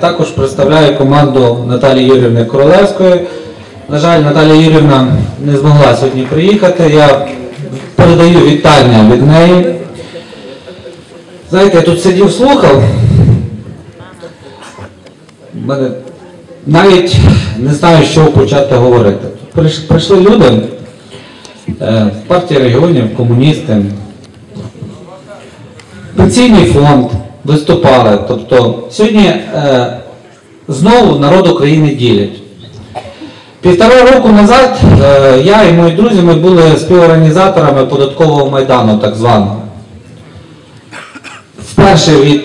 Також представляю команду Наталії Юрівни Королевської. На жаль, Наталія Юрівна не змогла сьогодні приїхати. Я передаю вітання від неї. Знаєте, я тут сидів, слухав. Мене навіть не знаю, чого почати говорити. Прийшли люди, е, партія регіонів, комуністи, Пенсійний фонд виступали. Тобто сьогодні е, знову народ України ділять. Півтора року назад е, я і мої друзі ми були співорганізаторами податкового майдану, так званого. Вперше від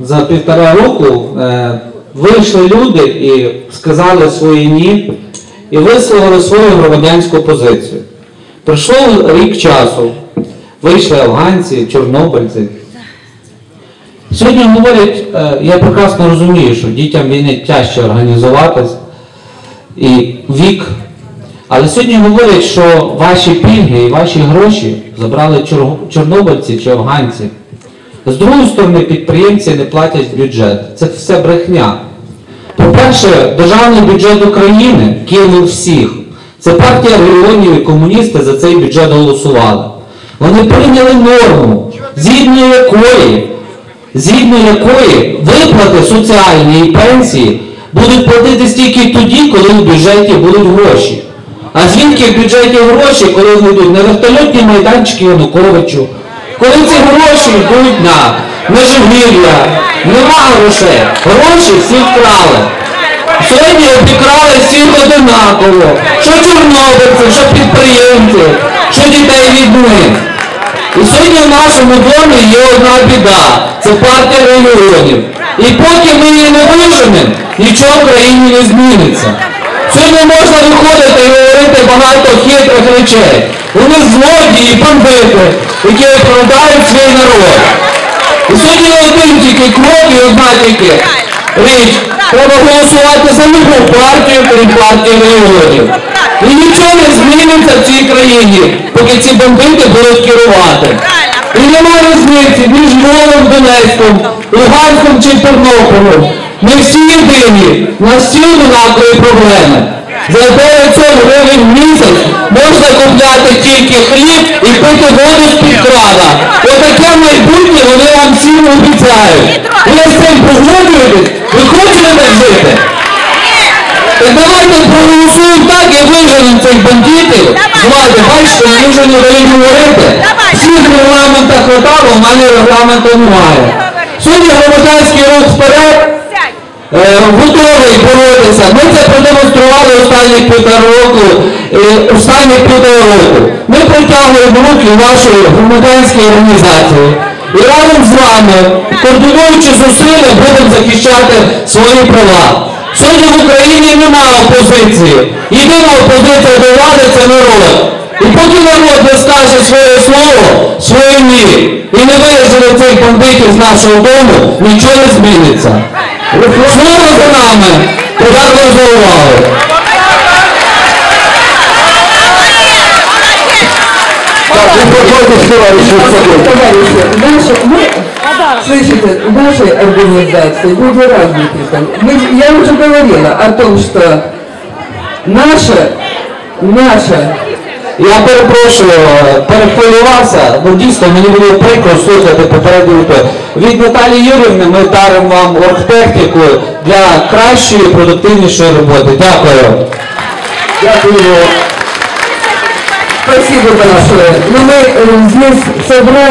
за півтора року е, вийшли люди і сказали свої ні і висловили свою громадянську позицію. Пройшов рік часу. Вийшли афганці, чорнобильці. Сьогодні говорять, е, я прекрасно розумію, що дітям війни тяжче організуватись і вік. Але сьогодні говорять, що ваші пільги і ваші гроші забрали чорнобильці чи афганці. З другої сторони, підприємці не платять бюджет. Це все брехня. По-перше, державний бюджет України кинув всіх. Це партія регіонів і комуністи за цей бюджет голосували. Вони прийняли норму, згідно якої, згідно якої виплати соціальні і пенсії будуть платитись тільки тоді, коли в бюджеті будуть гроші. А звідки в бюджеті гроші, коли вони йдуть на вертольотні майданчики Януковичу, коли ці гроші йдуть на межигір'я, нема грошей. Гроші всі вкрали. Сьогодні обікрали всіх одинаково. Що чорнобильці, що підприємці, що дітей війни. І сьогодні в нашому домі є одна біда. Це партія регіонів. І поки ми її не виженемо, нічого в країні не зміниться. Сьогодні можна виходити і говорити багато хитрих речей. Вони злодії, і бандити, які оправдають свій народ. І сьогодні один тільки крок і одна тільки річ. Треба голосувати за любу партію, крім партії регіонів. І нічого не зміниться в цій країні, поки ці бандити будуть керувати. І немає різниці між Львовом, Донецьком, Луганськом чи Тернополем. Ми всі єдині, у нас всі однакові проблеми. За 900 гривень в місяць можна купляти тільки хліб і пити воду з-під крана. Отаке майбутнє вони вам всім обіцяють. Ви з цим погоджуєтесь? Ви хочете так жити? Так давайте проголосуємо так і виженемо цих бандитів. Влади, бачите, мені вже не дають говорити. Всіх регламента хватало, в мене регламенту немає. Сьогодні громадянський рух вперед е, готовий боротися. Ми це продемонстрували останні півтора року, е, останні півтора року. Ми притягуємо руки вашої громадянської організації. І разом з вами, координуючи зусилля, будемо захищати свої права. Сьогодні в Україні немає опозиції. Єдина опозиція до влади це народ. І поки народ не скаже своє слово, своє ні, і не вирішили цих бандитів з нашого дому, нічого не зміниться. Слово за нами. Дякую за увагу. Так, успокойтесь, товарищи, Товарищи, наши, мы, слышите, в нашей организации люди разные представители. Мы- Я уже говорила о том, что наша, наша Я перепрошую, е, перехвилювався, бо дійсно мені було прикро слухати попередню відповідь. Від Наталії Юрівни ми даримо вам оргтехніку для кращої, продуктивнішої роботи. Дякую. Дякую. спасибо большое. Но мы э, здесь собрали